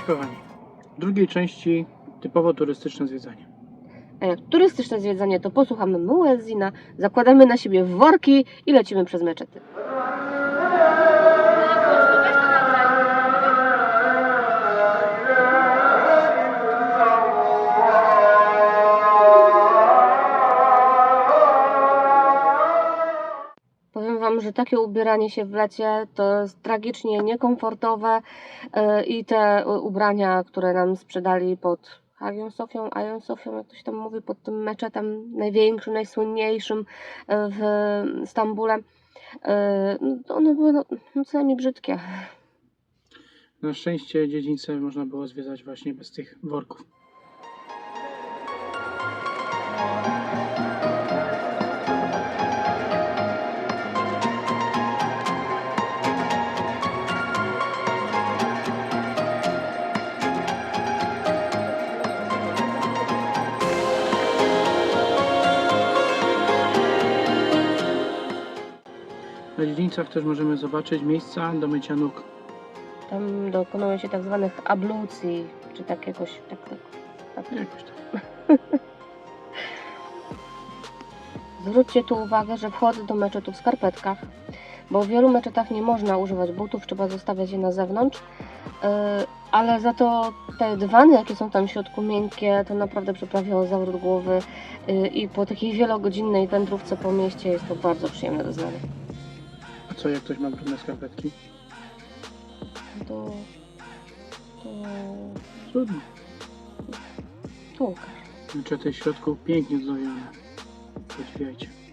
kochani, w drugiej części typowo turystyczne zwiedzanie. Jak turystyczne zwiedzanie, to posłuchamy muezzina, zakładamy na siebie worki i lecimy przez meczety. Że takie ubieranie się w lecie to jest tragicznie niekomfortowe yy, i te ubrania, które nam sprzedali pod Hagią Sofią, Ają Sofią, jak to się tam mówi, pod tym meczetem największym, najsłynniejszym y, w Stambule, yy, no, one były no, no, co najmniej brzydkie. Na szczęście dziedzińce można było zwiedzać właśnie bez tych worków. Dziedzińcach też możemy zobaczyć miejsca do mycia nóg. Tam dokonuje się tak zwanych ablucji, czy tak jakoś, tak, tak, tak. Jakoś tak. Zwróćcie tu uwagę, że wchodzę do meczetu w skarpetkach, bo w wielu meczetach nie można używać butów, trzeba zostawiać je na zewnątrz, yy, ale za to te dywany, jakie są tam w środku miękkie, to naprawdę przyprawiało zawrót głowy yy, i po takiej wielogodzinnej wędrówce po mieście jest to bardzo przyjemne doznanie. Co jak ktoś ma brudne skarpetki? To... to... Trudno. to. Meczety w środku pięknie zdobione. Podziwiajcie.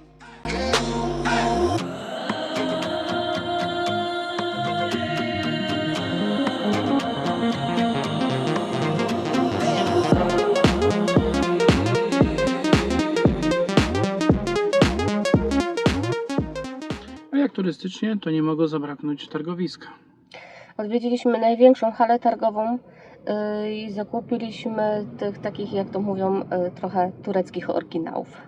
Jak turystycznie, to nie mogło zabraknąć targowiska. Odwiedziliśmy największą halę targową yy, i zakupiliśmy tych takich, jak to mówią, yy, trochę tureckich oryginałów.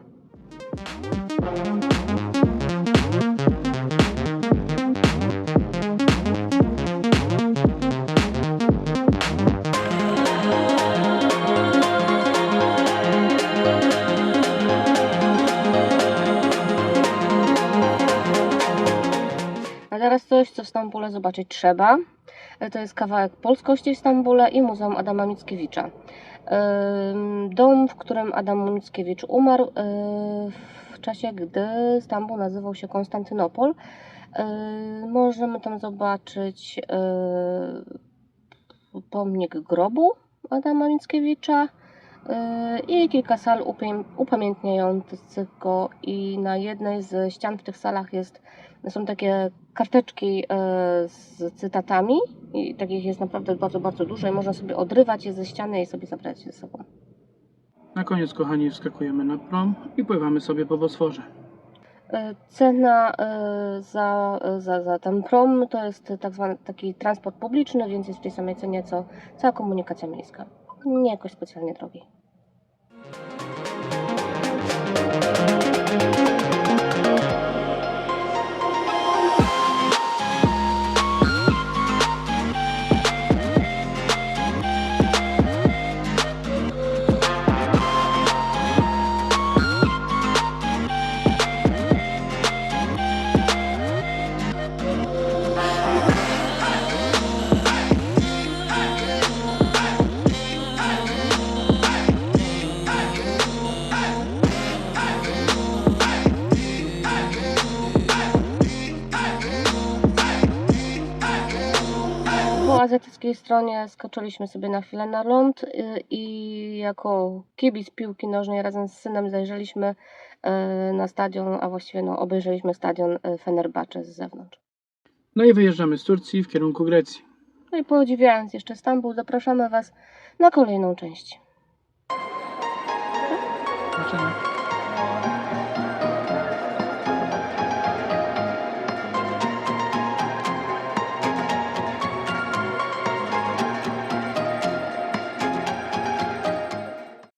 Teraz coś, co w Stambule zobaczyć trzeba. E, To jest kawałek polskości w Stambule i Muzeum Adama Mickiewicza. Ym, Dom, w którym Adam Mickiewicz umarł yy, w czasie, gdy Stambul nazywał się Konstantynopol. Możemy tam zobaczyć pomnik grobu Adama Mickiewicza i kilka sal upamię- upamiętniających go i na jednej z ścian w tych salach jest, są takie karteczki e, z cytatami i takich jest naprawdę bardzo, bardzo dużo i można sobie odrywać je ze ściany i sobie zabrać ze sobą. Na koniec, kochani, wskakujemy na prom i pływamy sobie po Bosforze. E, Cena za, za, za ten prom to jest tak zwany taki transport publiczny, więc jest w tej samej cenie co cała komunikacja miejska. Nie jakoś specjalnie drogi. Azjatyckiej stronie skoczyliśmy sobie na chwilę na ląd y, i jako kibic piłki nożnej razem z synem zajrzeliśmy y, na stadion, a właściwie no, obejrzeliśmy stadion y, Fenerbahce z zewnątrz. No i wyjeżdżamy z Turcji w kierunku Grecji. No i podziwiając jeszcze Stambuł, zapraszamy Was na kolejną część. Zobaczymy.